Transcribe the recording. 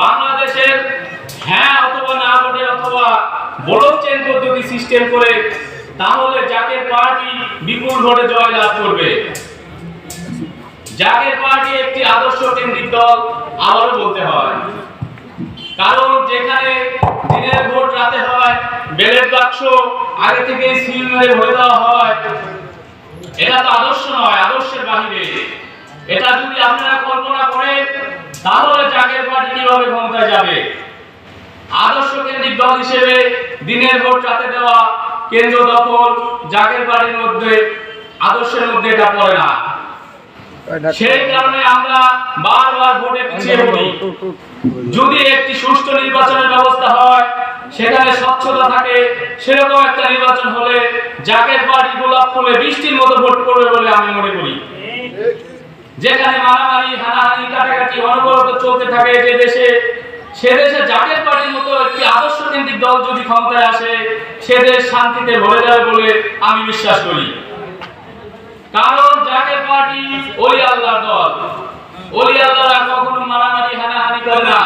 বাংলাদেশের হ্যাঁ অথবা না ভোটে অথবা ব্লক চেন পদ্ধতি সিস্টেম করে, তাহলে জাকের পার্টি বিপুল ভোটে জয়লাভ করবে? জাকের পার্টি একটি আদর্শ কেন্দ্রিক দল, আবারও বলতে হয়। কারণ যেখানে দিনের ভোট রাতে হয় বেলের বাক্স আগে থেকে সিল মেরে ভরে দেওয়া হয়, এটা তো আদর্শ নয়, আদর্শের বাহিরে। এটা যদি আপনারা কল্পনা করেন তাহলে জাকের পার্টি কীভাবে ক্ষমতায় যাবে? আদর্শ কেন্দ্রিক দল হিসেবে দিনের ভোট রাতে দেওয়া কেন্দ্র দখল জাকের পার্টির মধ্যে, আদর্শের মধ্যে এটা পড়ে না। সেই কারণে আমরা বারবার ভোটে পিছিয়ে পড়ি। যদি একটি সুষ্ঠু নির্বাচনের ব্যবস্থা হয়, সেখানে স্বচ্ছতা থাকে, সেরকম একটা নির্বাচন হলে জাকের বাড়ি গোলাপ ফুলে বৃষ্টির মতো ভোট করবে বলে আমি মনে করি। যেখানে মারামারি অনবরত চলতে থাকে যে দেশে, সে দেশে জাকের পার্টির মতো একটি আদর্শ কেন্দ্রিক দল যদি ক্ষমতায় আসে, সে দেশ শান্তিতে ভরে যাবে বলে আমি বিশ্বাস করি। কারণ জাকের পার্টি ওলি আল্লাহ দল। ওলি আল্লাহরা কখনো মারামারি, হানাহানি করে না।